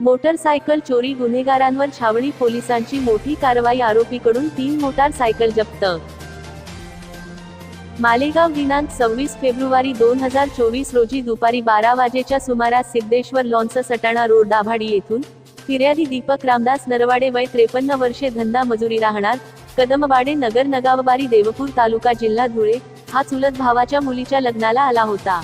Motorcycle चोरी गुन्हेगारांवर छावणी पोलिसांची मोठी कारवाई आरोपीकडून तीन मोटारसायकल जप्त. मालेगाव दिनांक सव्वीस फेब्रुवारी दोन हजार चोवीस रोजी दुपारी बारा वाजेच्या सुमारास सिद्धेश्वर लॉन्स सटाणा रोड दाभाडी येथून फिर्यादी दीपक रामदास नरवाडे वय त्रेपन्न वर्षे धंदा मजुरी राहणार कदमवाडे नगर नगावबारी देवपूर तालुका जिल्हा धुळे हा चुलत भावाच्या मुलीच्या लग्नाला आला होता.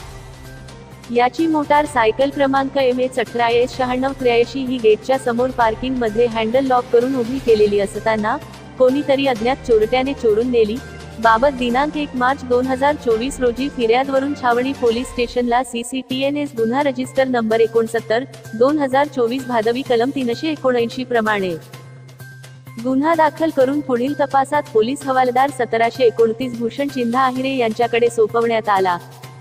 याची मोटार सायकल क्रमांक एम एच अठरा एस शहाण्णव त्र्याऐंशी ही गेटच्या समोर पार्किंगमध्ये हँडल लॉक करून उभी केलेली असताना कोणीतरी अज्ञात चोरट्याने चोरून नेली. बाबत दिनांक एक मार्च दोन हजार चोवीस रोजी फिर्यादवरून छावणी पोलीस स्टेशनला सीसीटीएनएस गुन्हा रजिस्टर नंबर एकोणसत्तर दोन हजार चोवीस भादवी कलम तीनशे एकोणऐंशी प्रमाणे. गुन्हा दाखल करून पुढील तपासात पोलीस हवालदार सतराशे एकोणतीस भूषण चिन्हा आहिरे यांच्याकडे सोपवण्यात आला.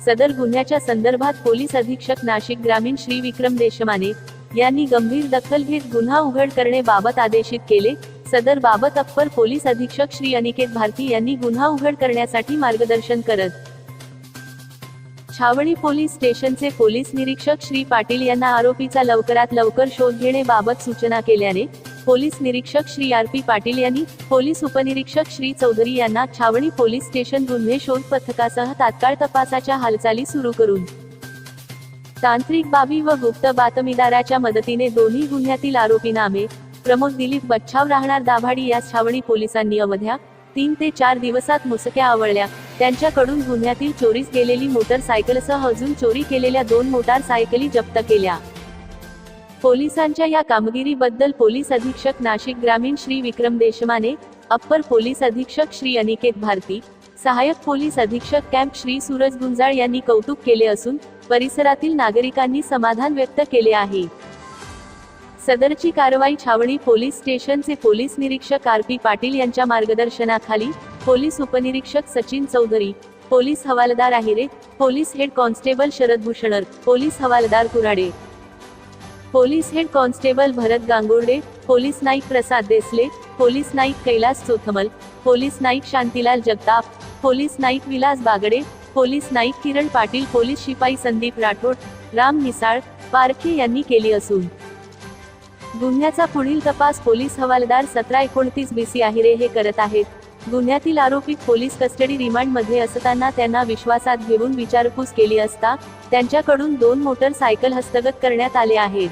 सदर गुन्ह्याच्या संदर्भात पोलीस अधीक्षक नाशिक ग्रामीण श्री विक्रम देशमाने यांनी गंभीर दखल घेत गुन्हा उघड करणे बाबत आदेशित केले. सदर बाबत अप्पर पोलीस अधीक्षक श्री अनिकेत भारती यांनी गुन्हा उघड करण्यासाठी मार्गदर्शन करत. छावणी पोलीस स्टेशनचे पोलीस निरीक्षक श्री पाटील यांना आरोपीचा लवकरात लवकर शोध घेण्याबाबत सूचना केल्याने पोलीस निरीक्षक श्री आर पी पाटील यांनी पोलीस उपनिरीक्षक श्री चौधरी यांना छावणी पोलीस स्टेशन गुन्हे शोध पथकासह तात्काळ तपासाच्या हालचाली सुरू करून. तांत्रिक बाबी व गुप्त बातमीदाराच्या मदतीने दोन्ही गुन्ह्यातील आरोपी नामे प्रमोद दिलीप बच्छाव राहणार दाभाडी या छावणी पोलिसांनी अवध्या तीन ते चार दिवसात मुसक्या आवळल्या. त्यांच्याकडून गुन्ह्यातील चोरीस गेलेली मोटरसायकलसह अजून चोरी केलेल्या दोन मोटारसायकली जप्त केल्या. पोलिसांच्या या कामगिरीबद्दल पोलीस अधीक्षक नाशिक ग्रामीण श्री विक्रम देशमाने अप्पर पोलीस अधीक्षक श्री अनिकेत भारती सहाय्यक पोलीस अधीक्षक कॅम्प श्री सूरज गुंजाळ यांनी कौतुक केले असून परिसरातील नागरिकांनी समाधान व्यक्त केले आहे. सदरची कारवाई छावणी पोलीस स्टेशनचे पोलीस निरीक्षक आर पी पाटील यांच्या मार्गदर्शनाखाली पोलीस उपनिरीक्षक सचिन चौधरी पोलीस हवालदार Ahire police head constable Sharad भूषणर police हवालदार Kurade. Police head constable Bharat Gangurde police Naik Prasad Desale police Naik Kailas Chothmal police Naik Shantilal Jagtap police Naik Vilas Bagde police Naik Kiran Patil police शिपाई संदीप राठोड राम मिसाळ पारखे यांनी केली असून. गुन्ह्याचा पुढील तपास पोलीस हवालदार सतरा एकोणतीस बीसी आहिरे हे करत आहेत. गुन्ह्यातील आरोपी पोलीस कस्टडी रिमांडमध्ये असताना त्यांना विश्वासात घेऊन विचारपूस केली असता त्यांच्याकडून दोन मोटरसायकल हस्तगत करण्यात आले आहेत.